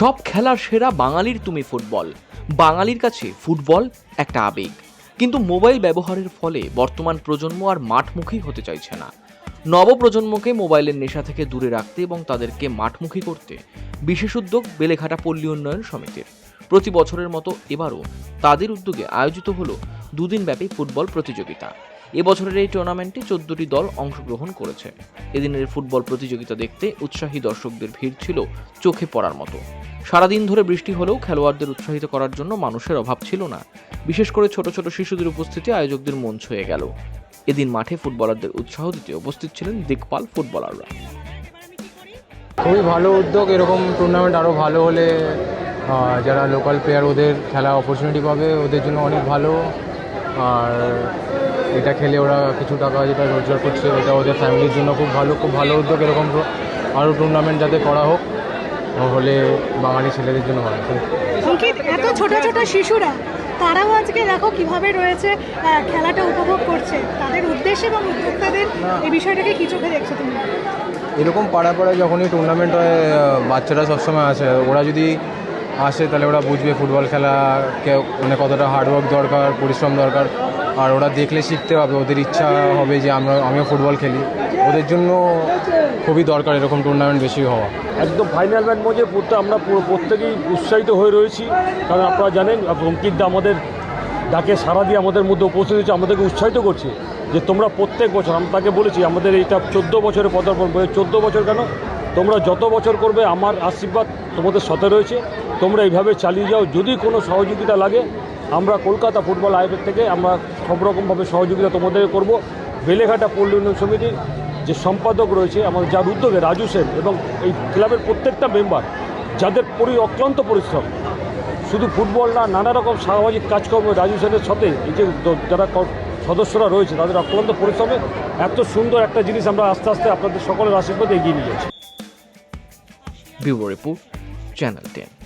সব খেলার সেরা বাঙালির তুমি ফুটবল। বাঙালির কাছে ফুটবল একটা আবেগ। কিন্তু মোবাইল ব্যবহারের ফলে বর্তমান প্রজন্ম আর মাঠমুখী হতে চাইছে না। নবপ্রজন্মকে মোবাইলের নেশা থেকে দূরে রাখতে এবং তাদেরকে মাঠমুখী করতে বিশেষ উদ্যোগ বেলেঘাটা পল্লী উন্নয়ন সমিতির। প্রতি বছরের মতো এবারও তাদের উদ্যোগে আয়োজিত হলো দুদিনব্যাপী ফুটবল প্রতিযোগিতা। এবছরের এই টুর্নামেন্টে চোদ্দটি দল অংশগ্রহণ করেছে। এদিনের ফুটবল প্রতিযোগিতা দেখতে উৎসাহী দর্শকদের ভিড় ছিল চোখে পড়ার মতো। সারাদিন ধরে বৃষ্টি হলেও খেলোয়াড়দের উৎসাহিত করার জন্য মানুষের অভাব ছিল না। বিশেষ করে ছোট ছোট শিশুদের উপস্থিতি আয়োজকদের মন ছুঁয়ে গেল। এদিন মাঠে ফুটবলারদের উৎসাহ দিতে উপস্থিত ছিলেন দিকপাল ফুটবলাররা। খুবই ভালো উদ্যোগ, এরকম টুর্নামেন্ট আরও ভালো হলে যারা লোকাল প্লেয়ার ওদের খেলা অপরচুনিটি পাবে, ওদের জন্য অনেক ভালো। আর এটা খেলে ওরা কিছু টাকা যেটা রোজগার করছে ওটা ওদের ফ্যামিলির জন্য খুব ভালো খুব ভালো উদ্যোগ এরকম আরও টুর্নামেন্ট যাতে করা হোক হলে বাঙালি ছেলেদের জন্য ভালো। এত ছোট ছোট শিশুরা তারাও আজকে দেখো কীভাবে রয়েছে খেলাটা উপভোগ করছে। তাদের উদ্দেশ্যে এবং উদ্যোক্তাদের এই বিষয়টাকে কি চোখে দেখছ তুমি? এরকম পাড়া পাড়ায় যখনই টুর্নামেন্ট হয় বাচ্চারা সবসময় আসে। ওরা যদি আসে তাহলে ওরা বুঝবে ফুটবল খেলা কে- মানে কতটা হার্ডওয়ার্ক দরকার পরিশ্রম দরকার। আর ওরা দেখলে শিখতে পাবে ওদের ইচ্ছা হবে যে আমরা, আমিও ফুটবল খেলি। ওদের জন্য খুবই দরকার এরকম টুর্নামেন্ট বেশি হওয়া। একদম ফাইনাল ম্যাচ মধ্যে প্রত্যেক আমরা প্রত্যেকেই উৎসাহিত হয়ে রয়েছি। কারণ আপনারা জানেন অঙ্কিতদা আমাদের ডাকে সারা দিয়ে আমাদের মধ্যে উপস্থিত হয়েছে, আমাদেরকে উৎসাহিত করছে যে তোমরা প্রত্যেক বছর আমি তাকে বলেছি, আমাদের এইটা চোদ্দ বছরের পদার্পণ। চোদ্দ বছর কেন? তোমরা যত বছর করবে, আমার আশীর্বাদ তোমাদের সাথে রয়েছে। তোমরা এইভাবে চালিয়ে যাও। যদি কোনো সহযোগিতা লাগে, আমরা কলকাতা ফুটবল আয়োজক থেকে আমরা সব রকমভাবে সহযোগিতা তোমাদের করব। বেলেঘাটা পল্লী উন্নয়ন সমিতির যে সম্পাদক রয়েছে আমাদের যার উদ্যোগে রাজু সেন এবং এই ক্লাবের প্রত্যেকটা মেম্বার, যাদের পরি অক্লান্ত পরিশ্রম, শুধু ফুটবল না, নানা রকম সামাজিক কাজকর্ম রাজু সেনের সাথে এই যে যারা সদস্যরা রয়েছে, তাদের অক্লান্ত পরিশ্রমে এত সুন্দর একটা জিনিস আমরা আস্তে আস্তে আপনাদের সকলের আশীর্বাদে এগিয়ে নিয়ে যাচ্ছি। Report, channel ten.